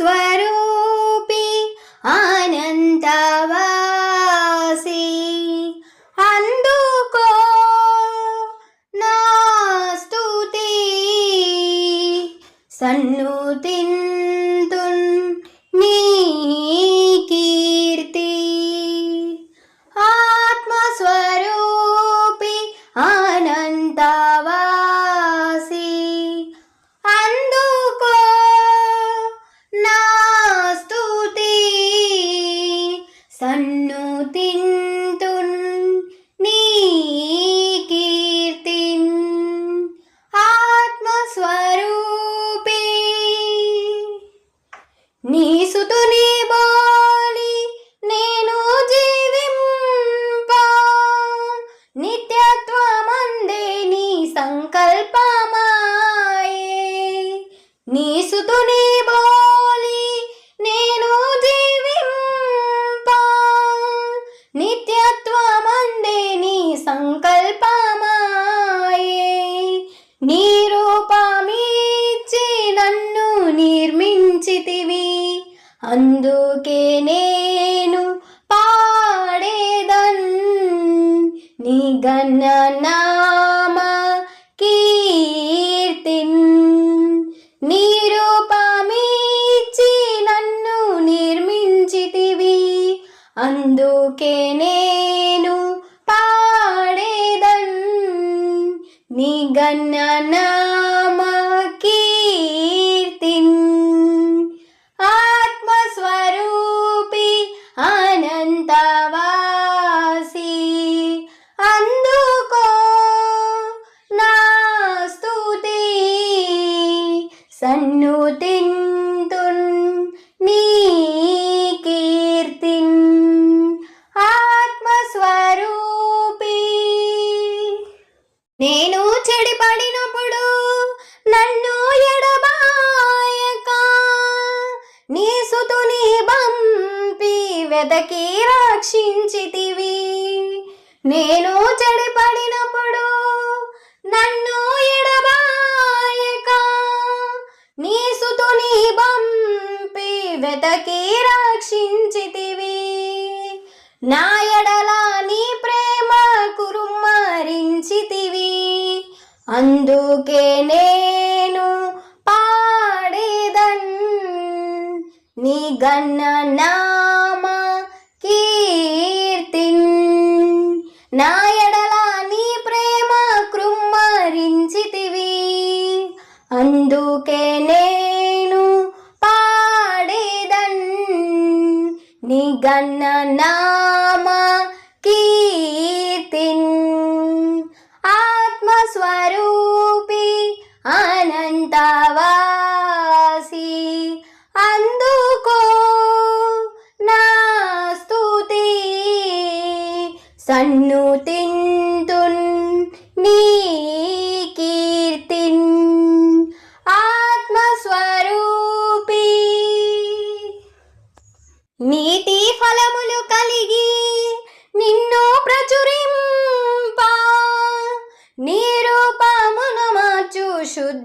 ఆత్మస్వరూపి అనంతవాసి అందుకో నా స్తుతి నీ సుతుని బాలి నేను జీవింప. నిత్యత్వమందే నీ సంకల్పమాయే. నీ సుతుని బాలి నేను జీవింప. నిత్యత్వమందే నీ సంకల్పమాయే. నీ రూపమిచ్చి నన్ను నిర్మించితివి. అందుకే నేను పాడేదన్ నీ గన్న నామ కీర్తిన్. నీ రూపమిచ్చి నన్ను నిర్మించితివి. అందుకే నేను నేను చెడిపడినప్పుడు నన్ను ఎడబాయక. నీ సుతుని బంపి వెదకి రక్షించితివి. నేను చెడిపడినప్పుడు నన్ను ఎడబాయక. నీ సుతుని బంపి వెదకి రక్షించితివి. నా అందుకే నేను పాడేదన్ నీ గన్న నామ కీర్తిన్. నా ఎడల నీ ప్రేమ కృమ్మరించితివి. అందుకే నేను పాడేదన్ నీ గన్న నా స్వరూపి అనంతవాసి. అందు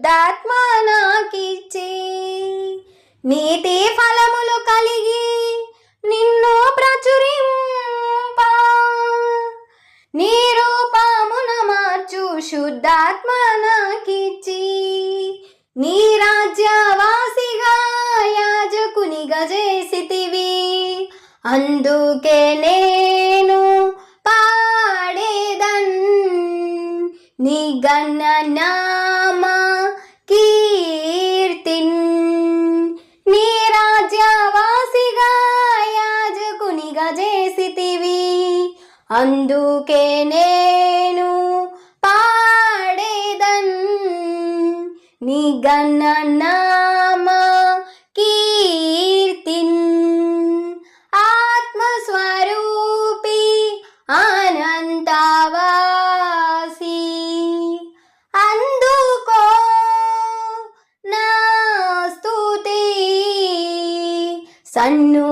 శుద్ధాత్మ నాకిచ్చి నీతి ఫలములు కలిగి నిన్ను ప్రచురింప. నీ రూపమున మార్చు శుద్ధాత్మ నాకిచ్చి నీ రాజ్యవాసిగా యాజకునిగా చేసితివి అందుకే నేను పాడేదన్ నీ గన్న అందుకే నేను పాడేదన్ నీ గన్న నామ కీర్తిన్ ఆత్మస్వరూపి అనంతవాసి. అందుకో నా స్తుతి సన్ను